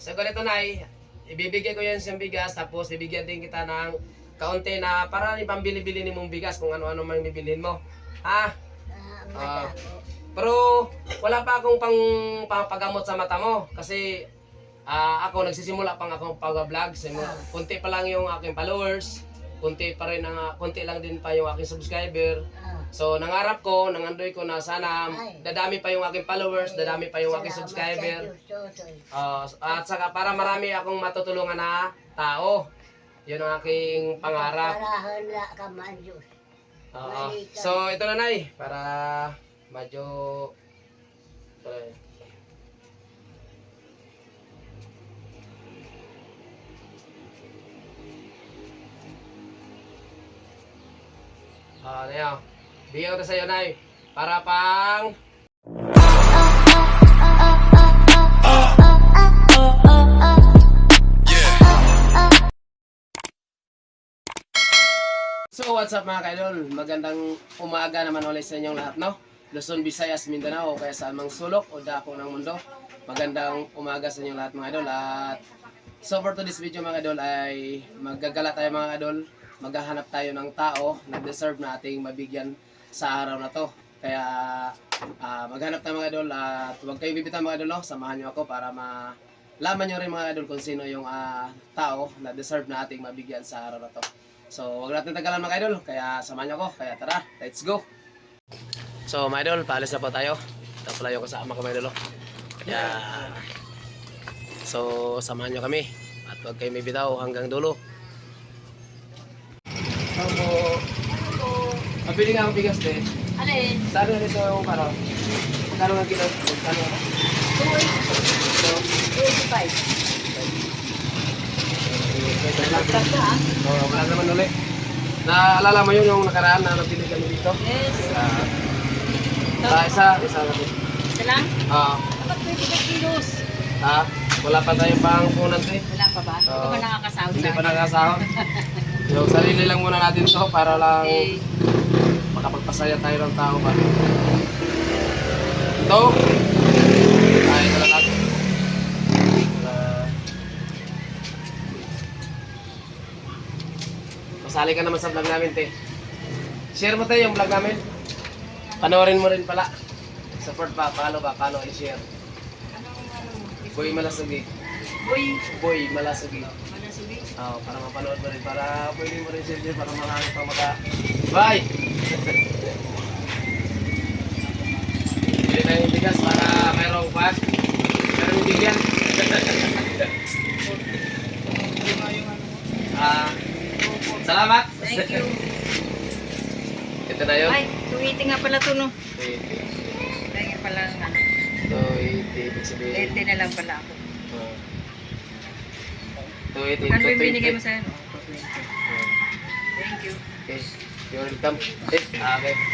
So ganito na ibibigay ko yan siyang bigas tapos bibigyan din kita ng kaunti na para ipambili-bili ni mong bigas kung ano-ano man bibilhin mo. Ha? Ah. Pero wala pa akong pang papagamot sa mata mo kasi ah, ako nagsisimula pang akong pag-vlog. Kunti pa lang yung aking followers. Kunti pa rin ang kunti lang din pa yung aking subscriber. So nangarap ko, nangandoy ko na sana dadami pa yung aking followers, dadami pa yung aking subscriber. Ah, at saka para marami akong matutulungan na tao. Yun ang aking pangarap. Parahan la ka man Diyos. Oo. So, ito na nay, para medyo... eh, Ah, ano yan? Bigyan ko to sa'yo, Nay. Para pang... So what's up mga kaidol? Magandang umaga naman ulit sa inyong lahat, no? Luzon, Visayas, Mindanao, kaya saan mang sulok o dako ng mundo. Magandang umaga sa inyong lahat mga idol. At so for today's video mga idol ay maggagala tayo mga idol. Maghahanap tayo ng tao na deserve na ating mabigyan sa araw na to. Kaya ah, maghanap tayo mga idol at huwag kayong bibitaw mga idol, no? Samahan nyo ako para ma laman nyo rin mga idol kung sino yung ah, tao na deserve na ating mabigyan sa araw na to. So, wag natin tagalan mga idol, kaya samahan niyo ako. Kaya tara, let's go! So, mga idol, paalis na po tayo. Ito pala yung kasama ko mga idol. Kaya, so, samahan niyo kami. At huwag kayo may bitaw hanggang dulo. Opo. Mabili nga akong bigas din. Alin? Saan na dito yung ano? Magkano nga kilo? Magkano nga? So, 25. Laptop na ha? Oo, wala naman ulit. Naalala mo yun yung nakaraan na nabili kami dito? Yes. Ah, ah, isa, isa natin. Ito lang? Ah, Dapat 25 kilos. ah, wala pa tayong pang punan to eh. Wala pa ba? Hindi Oo. pa nakakasahod Hindi sa pa akin. nakasahod. Yung sarili lang muna natin to para lang Eh, makapagpasaya tayo ng tao ba. Ito. Ay, ito lang natin. Masali ka naman sa vlog namin, te. Share mo tayo yung vlog namin. Panoorin mo rin pala. Support pa, follow ba, follow and share. Boy Malasugi. Uy, Boy Malasugi. manasubi. Oo, para mapanood mo rin, para pwede mo rin share din, para marami pang maka... Bye! bigas para mayroong pa. Mayroong bigyan. Ah, salamat! Thank you. Ito na yun. Ay, tuwiti nga pala to no. 20. Kaya pala nga. 80, ibig sabihin. 20 na lang pala ako. Ah. 280 Ano to yung binigay mo 20. sa ano? 20. Ah, Thank you. Okay, you're welcome. Okay.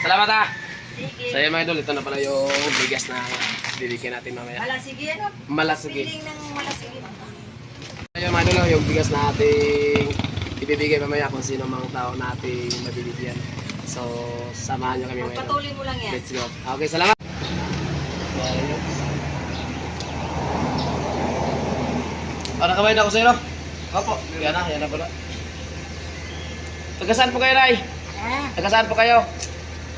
Salamat ah! Sige. So, yun, mga idol, ito na pala yung bigas na bibigyan natin mamaya. Hala, sige ano? Malasugi. Piling ng malasigi. Ayun mga idol, yung bigas na ating ibibigay mamaya kung sino mga tao nating mabibigyan. So, samahan nyo kami mga idol. Patuloy mo lang yan. Let's go. Okay, salamat. Ah, nakabayad ako sa'yo, no? Opo. Yan na, yan na pala. Taga saan po kayo, Nay? Ah, Taga saan po kayo?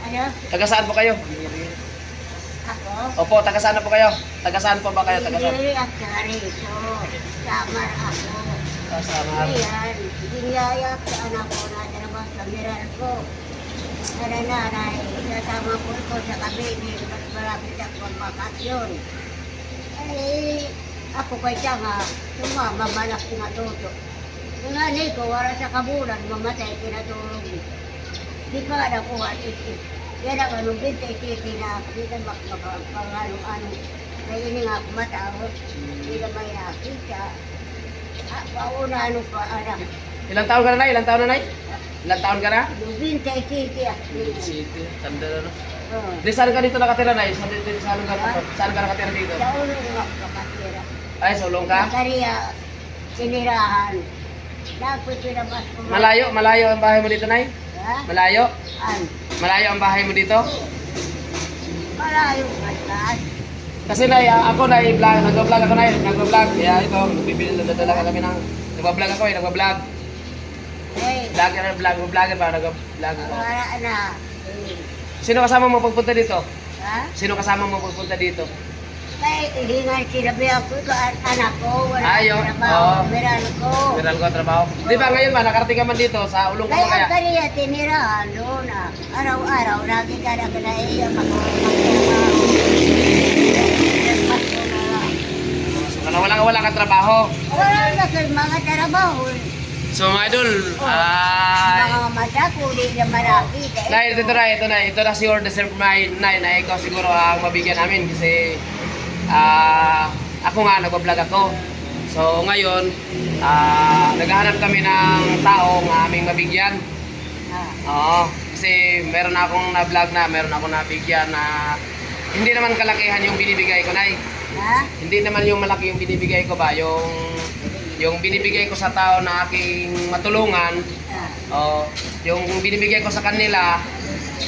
Ano? Taga saan po kayo? Ako? Opo, taga saan po kayo? Taga saan po ba kayo? Taga saan? Hindi at karito. Samar ako. Kasama. Ayan, giniyaya sa anak ko na trabaho sa miral ko. Para nanay, kasama ko ko sa kabini, mas malapit ako ang bakasyon. Ay, ako kay Tama, tumama malak kinatuto. Yung ani ko, wala sa kabulan, mamatay kinatulog. Di nga nakuha, iti. Yan ang anong bintay, titi na ako, di na makapagpangalong-anong. Kaya ini nga ako matawag, di na may nakita. Ah, pauna ano pa. Ilang taon ka na, Nay? Ilang taon na, Nay? Ilang taon ka na? Yung bintay, titi ah. City. Tanda na, no? Oo. Di saan ka dito nakatira, Nay? Saan, dito, saan, ka, saan ka nakatira dito? Sa ulo nga kapatira. Ay, sulong ka? Kariya, sinirahan. Dapat pinabas ko. Malayo, malayo ang bahay mo dito, Nay? Ha? Malayo? An? Malayo ang bahay mo dito? Malayo saan? Kasi na, ako na i-vlog, nag-vlog ako na eh, nag-vlog. Kaya ito, nagbibili na dadala kami ng, nag-vlog ako eh, nag-vlog. Eh, Vlogger, vlog, vlogger ba, nag-vlog ako. wala na. Eh, Sino kasama mo pagpunta dito? ha? Sino kasama mo pagpunta dito? Kaya hihingan sinabi ako ko an- anak ko, wala Ayaw, akong trabaho, oo. meron ko. Meron ko trabaho. Di ba ngayon ba, nakarating ka man dito sa ulong ko Kaya kaya? ang kaniya tinirahan doon ah. Araw-araw, lagi ka na kaya iya Wala, wala, wala kang trabaho. Wala na sa mga trabaho. So mga idol, ah... Mga mata ko, di naman nakita. na, ito na, ito na, ito na siguro deserve my na, na ikaw siguro ang mabigyan namin kasi ah ako nga nagbablog ako. So ngayon, ah naghahanap kami ng taong aming mabigyan. Ah, Oo, kasi meron akong na-vlog na, meron akong nabigyan na hindi naman kalakihan yung binibigay ko, Nay. ha? Hindi naman yung malaki yung binibigay ko ba, yung yung binibigay ko sa tao na aking matulungan, oh, yung binibigay ko sa kanila,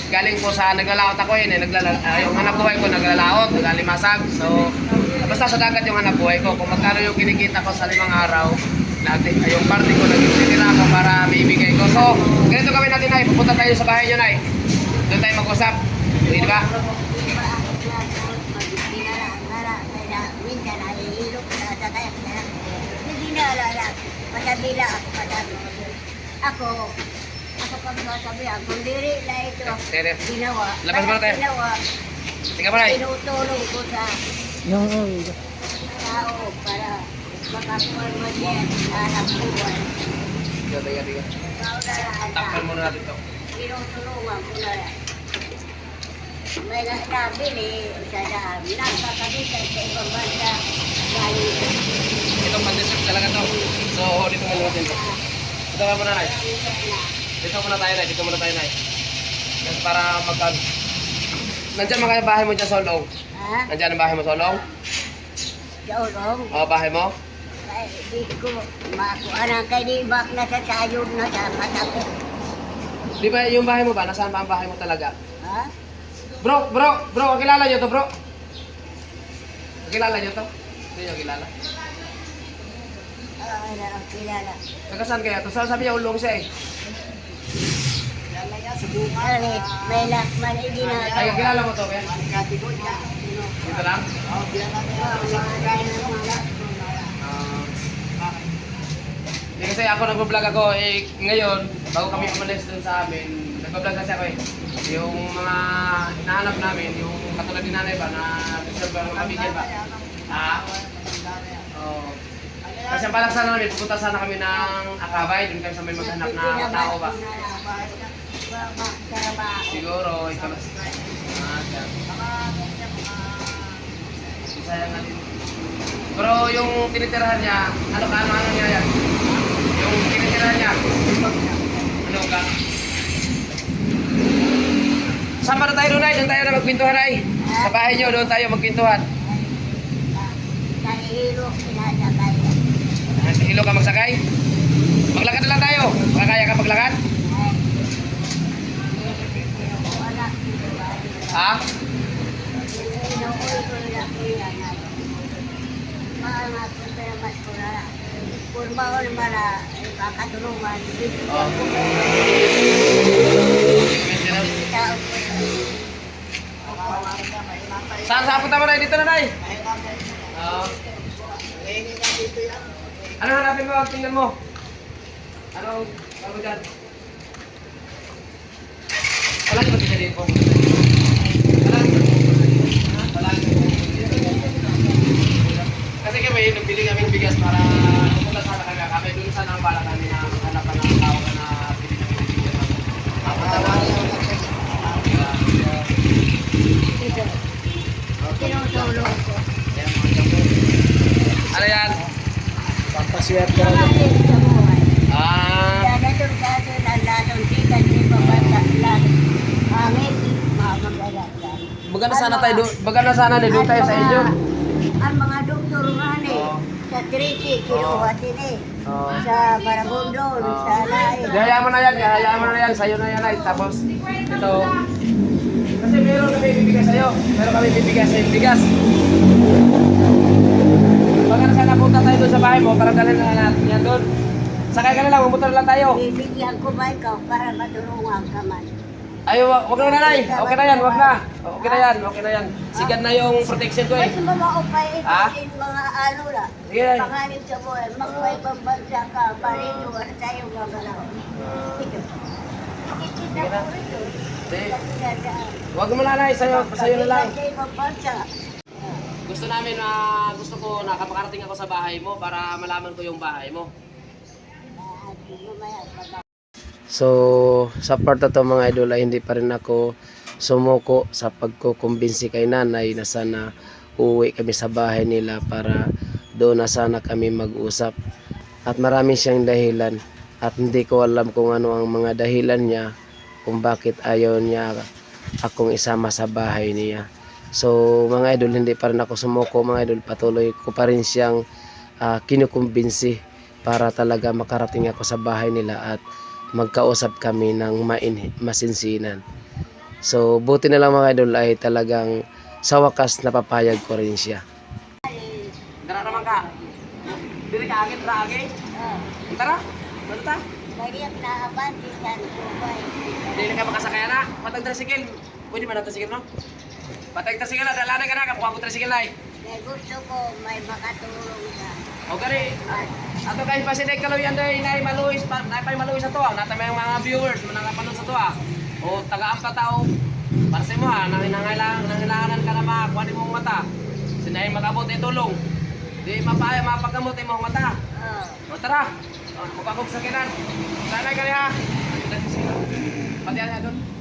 galing po sa naglalaot ako yun eh, naglala, ah, yung hanap buhay ko naglalaot, naglalimasag. So, basta sa dagat yung hanap buhay ko, kung magkano yung kinikita ko sa limang araw, natin, ay, yung party ko, nagsisimila ako para maibigay ko. So, ganito kami natin, Nay, pupunta tayo sa bahay nyo, Nay. Doon tayo mag-usap. Di ba? Ako pag sasabihan, kung diri na ito, Tere, ginawa, Labas mo na tayo. ginawa, tingnan mo, Nay. tinutulong ko sa tao para mo yan sa anak buwan. Tiga, tiga, tiga. Na, Takpan muna natin to. tinutulungan ko na yan. May nabili sa daan, nakakabitay sa ibang bansa, galing Itong pag-desert talaga to. So, dito muna natin to. Dito ka muna, Nay. Dito muna tayo, Nay. Dito muna tayo, Nay. Yan, para mag Nandiyan mga bahay mo dyan sa Olong. Ha? Nandiyan ang bahay mo sa Olong? Sa ulong? O, bahay mo? Ay, di ko makuha kay di bak na sa sayod na sa mata ko. Di ba yung bahay mo ba? Nasaan ba ang bahay mo talaga? Ha? Bro, bro, bro, kilala nyo to, bro? Kilala nyo to? Hindi nyo kilala. Ah, ano ang kilala. Taga saan kaya to? Sa- Sabi niya ulong siya eh. Ano, may na, may di na. Ay, kilala mo to, Ben? Dito lang? Ah. Hindi kasi ako nag-vlog ako. Eh ngayon bago kami umalis dun sa amin nag-vlog kasi ako eh. Yung mga hinahanap namin yung katulad ni nanay ba na deserve ba ng ba? Ha? Oh kasi ang balak sana namin pupunta sana kami ng Akabay. Dun kami sa may maghanap na tao ba siguro ikaw siya Bisaya nga din pero yung tinitirahan niya ano ka ano ano niya yan yung tinitirahan niya ano ka Saan ba na tayo doon ay? Doon tayo na magpintuhan ay. Sa bahay niyo, doon tayo magpintuhan. Nahihiro, sinasakay. Hilo ka magsakay? Maglakad na lang tayo. Makakaya ka maglakad? Naman na makatulungan, Oh. na? Ano mo? Tingnan mo. Ano? Ano dyan? Wala? Kami, nagbili kami ng bigas para pumunta sana kami. Kami doon sana ang bala kami na hanapan ng tao na bili ng bigas. Ako Tinutulong ko. Ano yan? Pampaswerte na sa buhay. Ah, Dadadong dati lang latong sikat di babasa lang. Hangin, mga magaganda. baga na sana tayo doon. Baga na sana doon tayo sa inyo. Nga ni, Oo. sa Triti, kinuha din eh. Sa Baragondon, Oo. sa Lain. Hayaan mo na yan, hayaan mo na yan, sa'yo na yan ay. Tapos, ito. Kasi meron kami bibigay sa'yo. Meron kami bibigay sa'yo bigas. Pag ano sana punta tayo doon sa bahay mo, para dalhin na natin yan doon. Sakay ka na lang, mamotor lang tayo. Bibigyan ko ba ikaw para matulungan ka man? Ay, wag, wag na nanay. Okay na yan, wag na. Okay na yan, okay na yan. Sigad na yung protection ko eh. Kasi mga upay Ha? ito mga ano la. Sige. Pangalit sa buhay, magpaibang bansa ka, parinuan tayo gagalaw. Ito. Makikita ko ito. Di, Dadaan. wag mo nanay, sa'yo, sa'yo na lang. Sa ibang bansa. Gusto namin na gusto ko na kapakarating ako sa bahay mo para malaman ko yung bahay mo. Ah, mamaya, baba. So, sa part na to mga idol ay hindi pa rin ako sumuko sa pagkukumbinsi kay nanay na sana uuwi kami sa bahay nila para doon na sana kami mag-usap. At marami siyang dahilan at hindi ko alam kung ano ang mga dahilan niya kung bakit ayaw niya akong isama sa bahay niya. So mga idol hindi pa rin ako sumuko mga idol patuloy ko pa rin siyang ah, kinukumbinsi para talaga makarating ako sa bahay nila at magkausap kami ng main, masinsinan. So, buti na lang mga idol ay talagang sa wakas napapayag ko rin siya. Tara naman ka. Dili ka agit ra agi. Ah, Tara. Ano ta? Mariyak na abanti sa Dubai. Dili ka makasakay na. Patag tricycle. Pwede ba na tricycle no? Patag tricycle na dalanan ka na kapuha ko tricycle na. eh. May gusto ko may makatulong ka. O gari. Ato kay pasidek kaloy anday nay maluis pa nay pay maluis sa to. Nata may mga viewers mo nakapanood sa to. ah. O taga ang tao. Para sa mo ha, nangangailangan nangangailangan ka na makuha ni mong mata. Sinay magabot ay tulong. Di mapaya mapagkamot ay mong mata. Ah. O tara. O, Mapagog sa kinan. Sanay ka niya. Pati yan doon.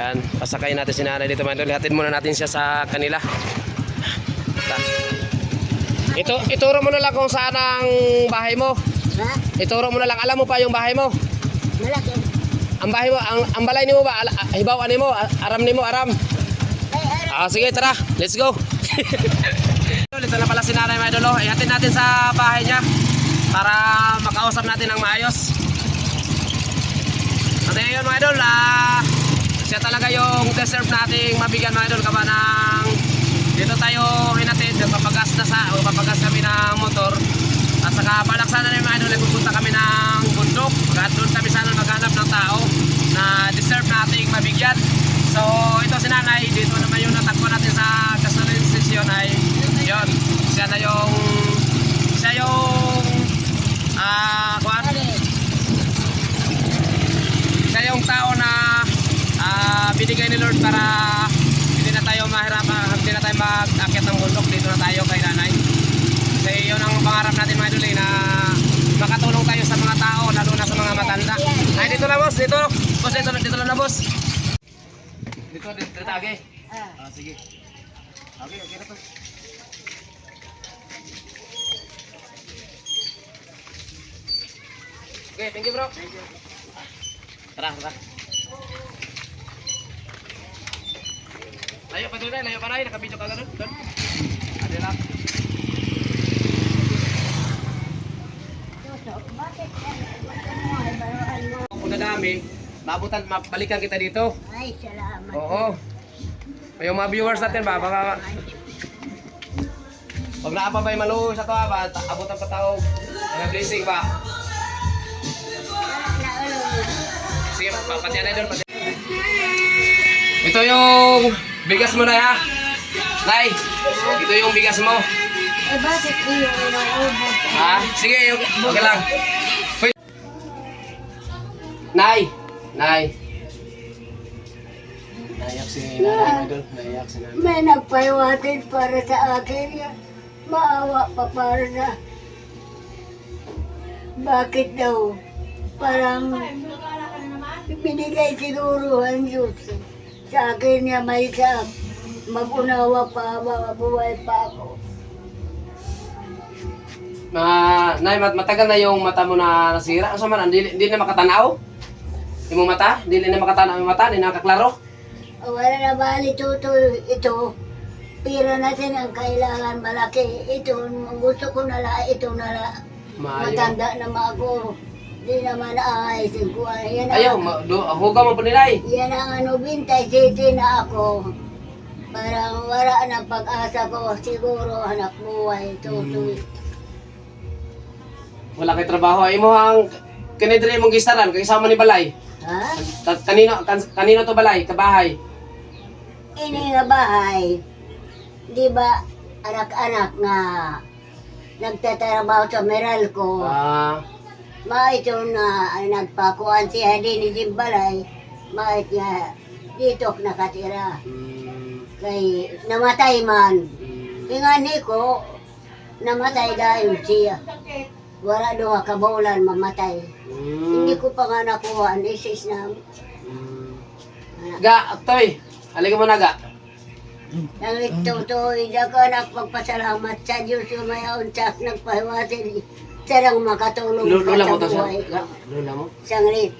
Yan, pasakay natin si nanay dito mga idol. Hatid muna natin siya sa kanila. Ta- Ito, ituro mo na lang kung saan ang bahay mo. Ha? Ituro mo na lang. Alam mo pa yung bahay mo. Malaki. Ang bahay mo, ang, ang balay ni mo ba? Ala, hibaw ani mo, aram ni mo, aram. Ay, harap. Ah, sige, tara. Let's go. Ito na pala si nanay mga idol. Ihatid natin sa bahay niya para makausap natin ng maayos. At yun mga idol, ah, siya talaga yung deserve nating mabigyan mga idol kaba ng dito tayo hinatid, nagpapagas na sa, o papagas kami ng motor. At saka balak sana na yung mga idol, ay pupunta kami ng bundok. At doon kami sana maghanap ng tao na deserve nating mabigyan. So ito si nanay, dito naman yung natagpo natin sa gasoline station ay yun, siya na yung siya yung ah, kuwan, siya yung tao na ah, binigay ni Lord para hindi na tayo mahirapan, hindi na tayo mag-akit ng bundok dito na tayo kay nanay. Kasi yun ang pangarap natin mga idol eh, na makatulong tayo sa mga tao, lalo na sa mga matanda. Ay, dito na boss, dito. Boss, dito, dito na boss. Dito, dito, dito. Ah. Ah, sige. Okay, okay na to. Okay, thank you bro. Thank you. Tara, tara. Layo pa doon na, layo pa na, nakabidyo ka ganun. Doon. Ade lang. Kung nadami, maabutan, mabalikan kita dito. Ay, salamat. Oo. Yung mga viewers natin ba, baka pag naapa ba yung maluho sa to, ba, ta- abutan pa tao. Mga blessing ba? Na. Sige, pa- pati na doon. Ito yung bigas mo na ha. Nay, ito yung bigas mo. Eh, bakit iyo inuubos? Ha? Sige, okay lang. Hoy. Nay, Nay. Naiyak si nanay, idol. Naiyak si nanay. May nagpahiwatig para sa akin. Maawa pa para na. Bakit daw? Parang binigay siguro ang Diyos sa akin niya may sa mag-unawa pa, mabuhay pa ako. Ma, nay, mat matagal na yung mata mo na nasira. Asa man, hindi, hindi na makatanaw? Yung mata? Hindi na makatanaw yung mata? Hindi na nakaklaro? O, Wala na bali tuto ito. pira natin ang kailangan malaki. Ito, gusto ko na lang, ito na. Maayo. Matanda na ako. Di naman aayusin ko. Yan ang, Ayaw, ma, do, huwag mo po nilay. yan ang ano, bintay city na ako. Parang wala na pag-asa ko. Siguro anak buhay. Tutoy. Wala kay trabaho. Ay mo ang kinidri mong gistaran, kay sama ni Balay. Ha? Ka- Kanino, kan, kanino to Balay? Kabahay. Ini nga bahay. Di ba anak-anak nga nagtatrabaho sa Meralco. Ah, Maito na ay nagpakuan siya din ni Jimbalay. Mait nga dito nakatira. mm, Kay namatay man. mm, Ingani ko, namatay dahil siya. Wala doha ka bulan mamatay. Hindi mm, ko pa nga nakuha ang isis na. Ga, Toy. Halika mo na, Ga. Nang ito to, hindi ako nagpagpasalamat sa Diyos yung may unsak nagpahiwasin. Sarang makatulong Lu- Lula mo to sa Ga, lula mo. Sanglit.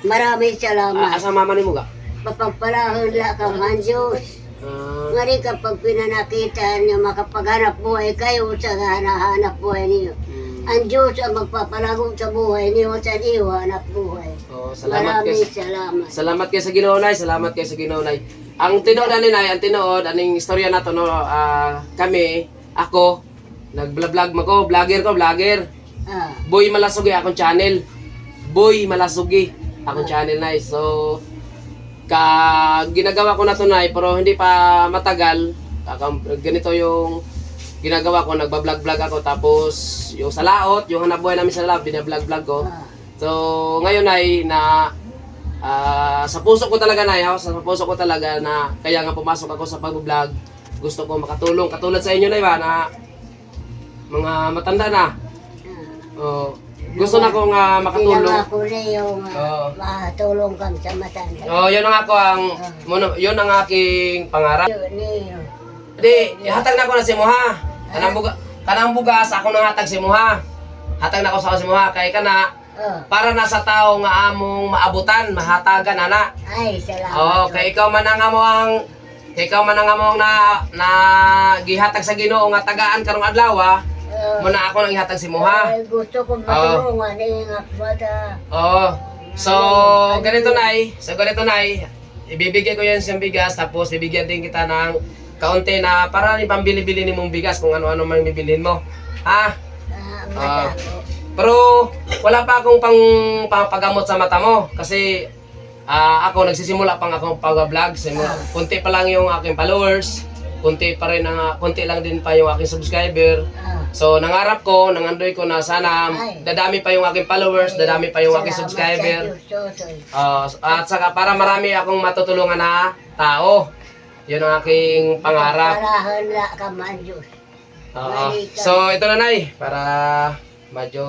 Maraming Ah, salamat. asa mama ni mo, Ga? Mapagpalahon la ka man Diyos. Ah, Nga rin kapag pinanakita niyo makapaghanap buhay kayo sa hanahanap buhay niyo. mm. Ang Diyos ang magpapalago sa buhay niyo sa iyo hanap buhay. Oh, salamat Maraming kay salamat. Salamat kay sa Ginoo Nay, salamat kay sa Ginoo Nay. Ang tinuod ani Nay, ang tinuod aning istorya nato no ah, kami, ako nag-vlog mako, vlogger ko, vlogger. Ah, Boy Malasugi akong channel. Boy Malasugi akong channel Nay. So ka ginagawa ko na to Nay, pero hindi pa matagal. Ganito yung ginagawa ko, nagba-vlog-vlog ako tapos yung sa laot, yung hanap buhay namin sa laot, binablog-vlog ko. ah, So, ngayon ay na ah, sa puso ko talaga na, ha? sa puso ko talaga na kaya nga pumasok ako sa pag-vlog. Gusto ko makatulong katulad sa inyo na iba na mga matanda na. ah. Oh, gusto na kong ah, makatulong. Pinangako na yung Oo. matulong kami sa matanda. Oh, yun ang ako ang muno- yun ang aking pangarap. Yun, yun. Di, ihatag na ko na si Moha. Kanang buga, kanang bugas ako nang hatag si Moha. Hatag na ko sa si Moha kay kana Oh. para na sa tao nga among maabutan, mahatagan ana. Ay, salamat. Oo, kay ikaw man ang amo ang kay ikaw man ang amo ang na, na gihatag sa Ginoo nga tagaan karong adlaw ah. Oh. Mo na ako nang ihatag si Moha. Ay, gusto kong matulungan nga bata. Oo. So, ganito nay, so ganito nay, ibibigay ko yan siyang bigas tapos bibigyan din kita ng kaunti na para ni pambili-bili ni mong bigas kung ano-ano man bibilhin mo. Ha? Ah, Ah. ko. Pero wala pa akong pang papagamot sa mata mo kasi ah, ako nagsisimula pang akong pag-vlog. Simula, kunti pa lang yung aking followers. Kunti pa rin ang kunti lang din pa yung aking subscriber. Ah. So nangarap ko, nangandoy ko na sana Ay. dadami pa yung aking followers, dadami pa yung aking subscriber. Ah, at saka para marami akong matutulungan na tao. Yun ang aking pangarap. Parahan la ka man, Diyos. Balikan. So, ito na nay, para medyo...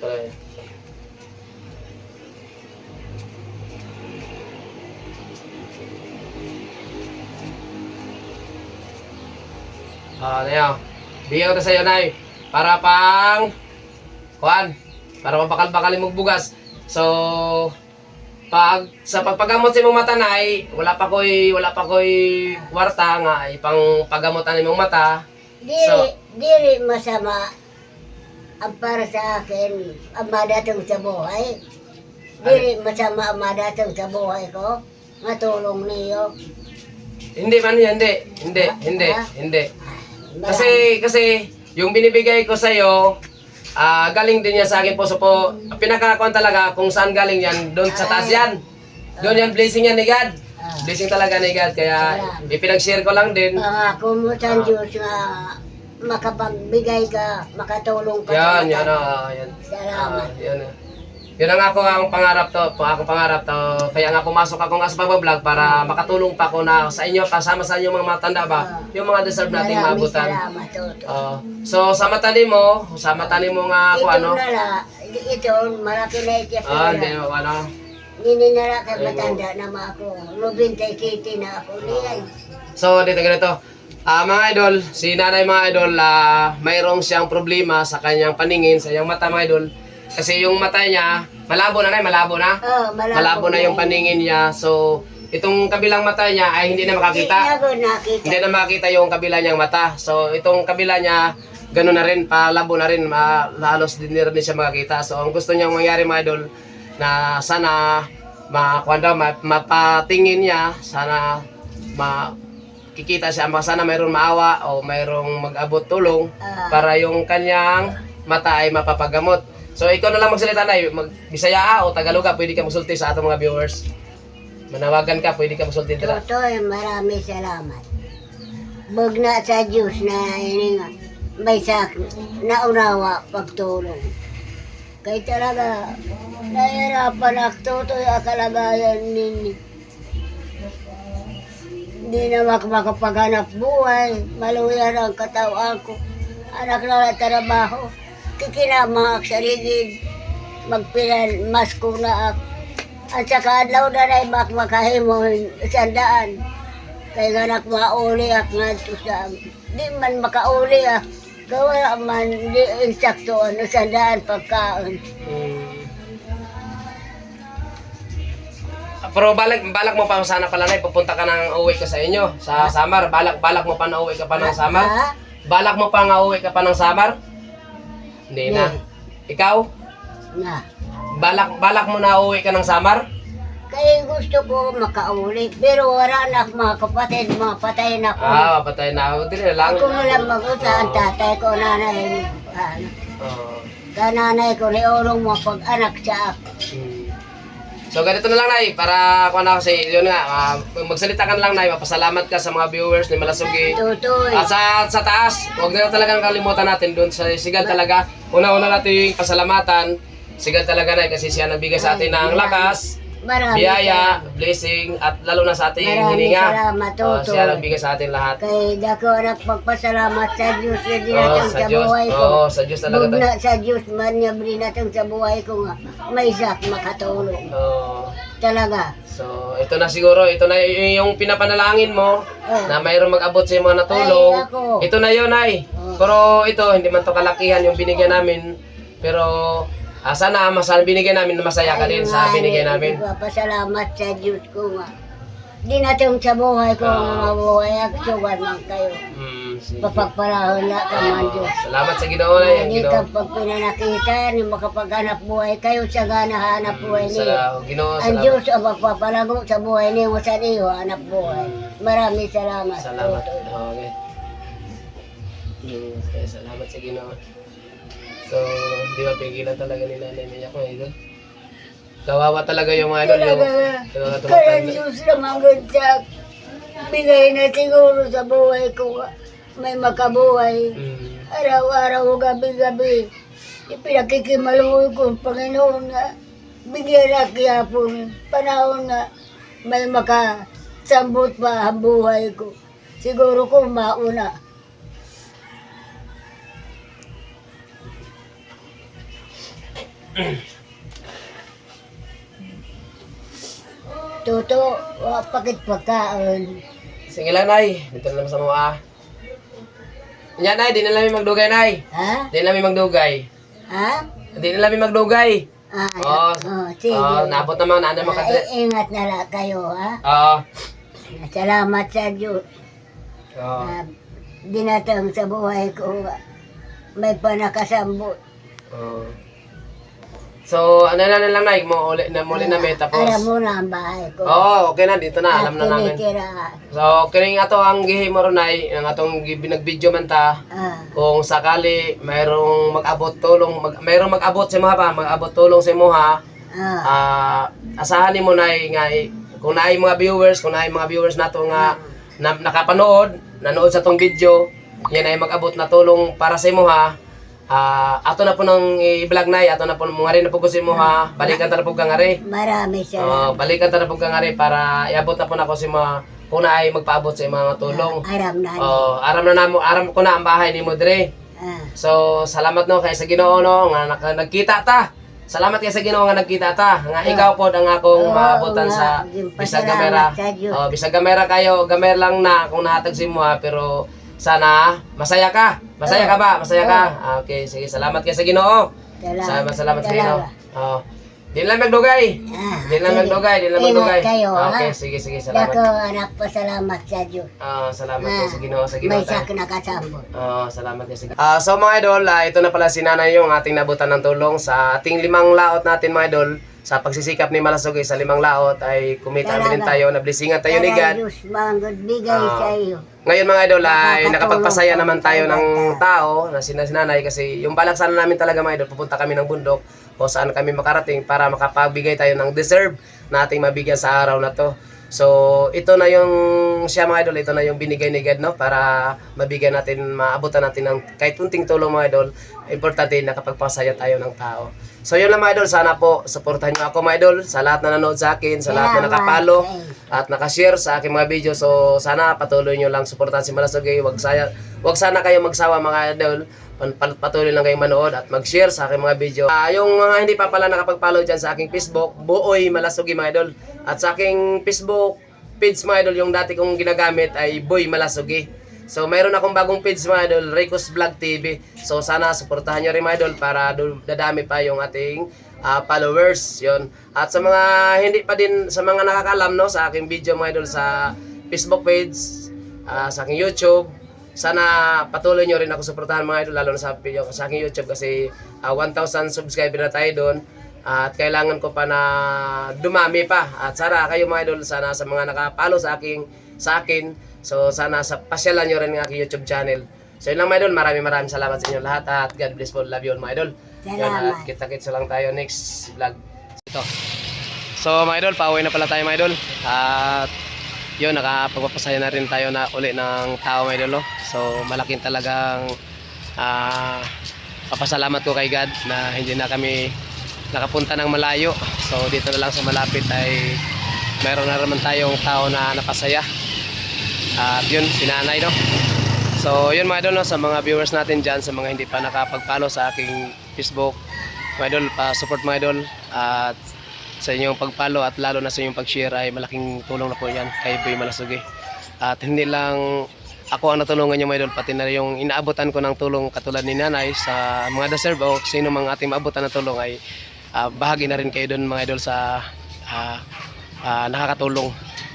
Ay. Ah, uh, Bigyan ko to sa iyo, Nay. Para pang... Kuan. Para mapakal-bakalin mong bugas. So, pag sa pagpagamot sa imong mata nay, wala pa koy wala pa koy kwarta nga ipang pagamotan imong mata. Dili, So- dili masama ang para sa akin ang madatong sa buhay. Dili masama ang madatong sa buhay ko. Matulong niyo. Hindi man yan, hindi. Hindi, hindi, Ha? hindi. Kasi kasi yung binibigay ko sa iyo ah galing din yan sa akin po so po pinakakuan talaga kung saan galing yan doon sa taas yan doon yan blessing yan ni God Ah. blessing talaga ni God kaya Salamat. ipinag-share ko lang din Pangako mo sa. Diyos na makapagbigay ka, makatulong ka. yan yan ah yan Salamat. Ah, yan ah. Yun ang ako ang pangarap to po ako pangarap to kaya nga pumasok ako nga sa pagbablog para makatulong pa ako na sa inyo kasama sa inyo mga matanda ba yung mga deserve nating Maraming maabutan salamat, Toto. Oo. so sa mata ni mo sa mata ni mo nga ito ako ano na la, ito, malaki na ito. ah hindi mo ano Nininara ka matanda na ma ako. Lubintay city na ako. Niyay. So, dito ganito. Ah, mga idol, si nanay mga idol, ah, mayroong siyang problema sa kanyang paningin, sa iyang mata mga idol. Kasi yung mata niya, malabo na na, malabo na. Oh, malabo, Malabo na yung paningin niya. So, itong kabilang mata niya ay hindi na makakita. Hindi na ko nakita. Hindi na makita yung kabila niyang mata. So, itong kabila niya, gano'n na rin, palabo na rin, ma- halos din rin siya makakita. So, ang gusto niyang mangyari mga idol, na sana makuha ma, mapatingin niya, sana makikita siya, ma- sana mayroong maawa o mayroong mag-abot tulong Ah. para yung kanyang mata ay mapapagamot. So, ikaw na lang magsalita na, mag Bisaya o Tagaloga, pwede ka magsulti sa atong mga viewers. Manawagan ka, pwede ka magsulti dira. Totoy, marami salamat. Bug na sa Diyos na ininga. May sak naunawa pagtulong. Kay talaga, nahirapan ako totoy ang kalagayan ninyo. Hindi na mak makapaghanap buhay. Maluyan ang katawan ko. Anak na na trabaho. Kikinama ako sa ligid. Magpilan, mas ko na ako. At saka adlaw na rin mak makahimo sandaan. Kaya ganak mauli ak nga ito sa di man makauli ak. Gawa man di insakto ano sandaan pagkaon. Mm. Pero balak balak mo pa sana pala na pupunta ka nang uwi ka sa inyo sa Samar. Balak balak mo pa na uwi ka pa ng Samar. Balak mo pa nga uwi ka pa ng Samar? Hindi na. Ikaw? Na. Balak balak mo na uwi ka ng Samar? Kaya gusto ko makauli. Pero wala na akong mga kapatid, mga patay na ko. Ah, patay na ako. Dili lang. Ako na lang mag-usa ang tatay ko, nanay. Ano, Oo. kananay ko, niulong mo pag-anak sa ako. Mm. So ganito na lang Nay, para ako na kasi yun nga, ah, magsalita ka na lang Nay, mapasalamat ka sa mga viewers ni Malasugi. Tutoy. At sa, sa taas, huwag na talagang kalimutan natin doon sa Sigad talaga. Una-una natin pasalamatan. Sigad talaga na kasi siya nagbigay sa atin ng lakas, Marami biyaya, blessing, at lalo na sa ating Maraming hininga. salamat, Oh, Toto. siya nagbigay sa atin lahat. Kay dako anak pagpasalamat sa Diyos na Oh, dinatang sa sa Diyos. buhay ko. Oh, sa Diyos talaga. Bugna tayo. sa Diyos man niya binatang sa buhay ko nga. May sak makatulong. Oh, Talaga. so, ito na siguro, ito na y- yung pinapanalangin mo Oh. na mayroong mag-abot sa mga natulong. Ay, ako. Ito na yun, ay. Oh. Pero ito, hindi man to kalakihan yung binigyan namin. Pero ah, sana masal binigyan namin na masaya ka din sa binigyan namin. Pasalamat sa Diyos ko nga. Di natin sa buhay ko Ah. nga mabuhay at suwan man kayo. Hmm, sige. Papagparahon na ka man Diyos. Salamat sa Ginoo na yan, Hindi Ginoo. ka pag pinanakita, ni makapaghanap buhay kayo sa gana hanap buhay niyo. Salamat, Ginoo. Ang Salamat. Diyos ang magpapalago sa buhay niyo sa iyo, anak buhay. Maraming salamat. Salamat. Okay. Hmm, okay, salamat sa Ginoo. So, di ba pigilan talaga ni nanay niya ko idol? Kawawa talaga yung mga idol. Yung, yung kaya tumatanda. Diyos naman sa bigay na siguro sa buhay ko may makabuhay. Hmm. Araw-araw, gabi-gabi, ipinakikimaluhoy ko ang Panginoon nga bigyan na kiyapon panahon nga may makasambot pa ang buhay ko. Siguro ko mauna. Toto, pakit pagkaon. Sige lang, Nay. Dito na naman sa mga. Yan, Nay. Di na namin magdugay, Nay. Ha? Di na namin magdugay. Ha? Di na namin magdugay. Ah, Oo. oh, sige. Oh, naabot naman. Ano Ah, makadre. i- ingat na lang kayo, ha? Oo. Salamat sa Diyos. Oo. na dinatang sa buhay ko. May panakasambot. Oo. So, ano na lang, Nay. Mo, uli na, muli namin. Tapos. Alam mo na ang bahay ko. Oo, okay na. Dito na. Alam na namin. tinitira. So, kining ato ang gihi mo ang atong binag-video man ta, Ah, kung sakali mayroong mag-abot tulong, mag, mayroong mag-abot sa mga pa, mag-abot tulong sa mga, ah, ah, asahan ni mo na nga, kung naay mga viewers, kung naay mga viewers nato nga na, nakapanood, nanood sa tong video, yan ay mag-abot na tulong para sa imo ha. Ah, ato na po nang i-vlog na, ato na po mga rin na po ko sa imo ha. Balikan ta na po kang ari. marami siya. Oh, balikan ta na po kang ari para iabot na po na ko si mga kung na ay magpaabot sa mga tulong. Aram na. Oh, aram na namo, aram ko na ang bahay ni mo dire. Ah, So, salamat no kay sa Ginoo no nga naka- nagkita ta. Salamat kay sa Ginoo nga nagkita ta. Nga ikaw pod ang akong Oo maabutan nga, sa yung bisag pasalamat kamera. sa Diyos. Oh, bisag kamera kayo, gamer lang na kung nahatag si mo ha, pero sana masaya ka. Masaya ka ba? Masaya ka? Ah, okay, sige. Salamat kay sa Ginoo. salamat. Salamat, sa Ginoo. Oh. Di lang magdugay. Ah, Di lang magdugay, di lang magdugay. kayo, ha? Okay, sige, sige, Dako salamat. anak pa salamat sa Diyos. Ah, salamat po Ah, sa Ginoo, sa Ginoo. May sak nakasambot. Ah, salamat din. Sige. Ah, so mga idol, ah, ito na pala si Nanay yung ating nabutan ng tulong sa ating limang laot natin mga idol. Sa pagsisikap ni Malasugi sa limang laot ay kumita Salamat. din tayo, nablisingan tayo ni God. Diyos bigay Ah. sa iyo. Ngayon mga idol ay nakapagpasaya pa naman tayo ng tao na sina si Nanay kasi yung balak sana namin talaga mga idol, pupunta kami ng bundok o saan kami makarating para makapagbigay tayo ng deserve na ating mabigyan sa araw na to. So, ito na yung siya mga idol, ito na yung binigay ni God no para mabigyan natin, maabutan natin ng kahit kunting tulong mga idol. Importante nakapagpasaya tayo ng tao. So, yun lang mga idol, sana po supportahan niyo ako mga idol sa lahat na nanood sa akin, sa lahat na nakapalo at nakashare sa aking mga video. So sana patuloy nyo lang suportahan si Malasugay. Wag saya wag sana kayo magsawa mga idol. Patuloy lang kayong manood at mag-share sa aking mga video. Ah, yung mga hindi pa pala nakapag-follow dyan sa aking Facebook, Buoy Malasugi mga idol. At sa aking Facebook page mga idol, yung dati kong ginagamit ay Boy Malasugi. So mayroon akong bagong page mga idol, Ricos Vlog TV. So sana suportahan nyo rin mga idol para dadami pa yung ating ah, followers. Yon. At sa mga hindi pa din, sa mga nakakalam no, sa aking video mga idol sa Facebook page, ah, sa aking YouTube, sana patuloy nyo rin ako suportahan mga idol, lalo na sa, video, sa aking YouTube kasi ah, 1,000 subscriber na tayo doon. At kailangan ko pa na dumami pa. At sana kayo mga idol, sana sa mga nakapalo sa aking sa akin, so sana sa pasyalan nyo rin ang aking YouTube channel. So yun lang mga idol, maraming maraming salamat sa inyo lahat at God bless po, love you all mga idol. Salamat. kita-kits lang tayo next vlog. Ito. So mga idol, pauwi na pala tayo mga idol. At yun, nakapagpapasaya na rin tayo na uli ng tao mga idol. no? So malaking talagang ah, papasalamat ko kay God na hindi na kami nakapunta ng malayo. So dito na lang sa malapit ay meron na naman tayong tao na napasaya. At yun, sinanay no. So yun mga idol no, sa mga viewers natin dyan, sa mga hindi pa nakapag-follow sa aking Facebook, mga idol, pa-support mga idol at sa inyong pag-follow at lalo na sa inyong pag-share ay malaking tulong na po yan kay Boy Malasugi. At hindi lang ako ang natulungan niyo mga idol, pati na yung inaabutan ko ng tulong katulad ni Nanay sa mga deserve o sino mang ating maabutan ng tulong ay ah, bahagi na rin kayo doon mga idol sa ah, ah, nakakatulong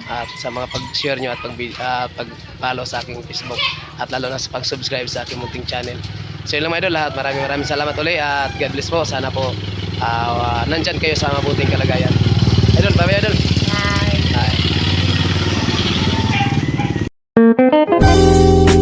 at sa mga pag-share nyo at pag, ah, pag-follow sa aking Facebook at lalo na sa pag-subscribe sa aking munting channel. So yun lang mga idol lahat. Maraming maraming salamat ulit at God bless po. Sana po ah, nandyan kayo sa mabuting kalagayan. Idol, bye idol. Bye. Bye.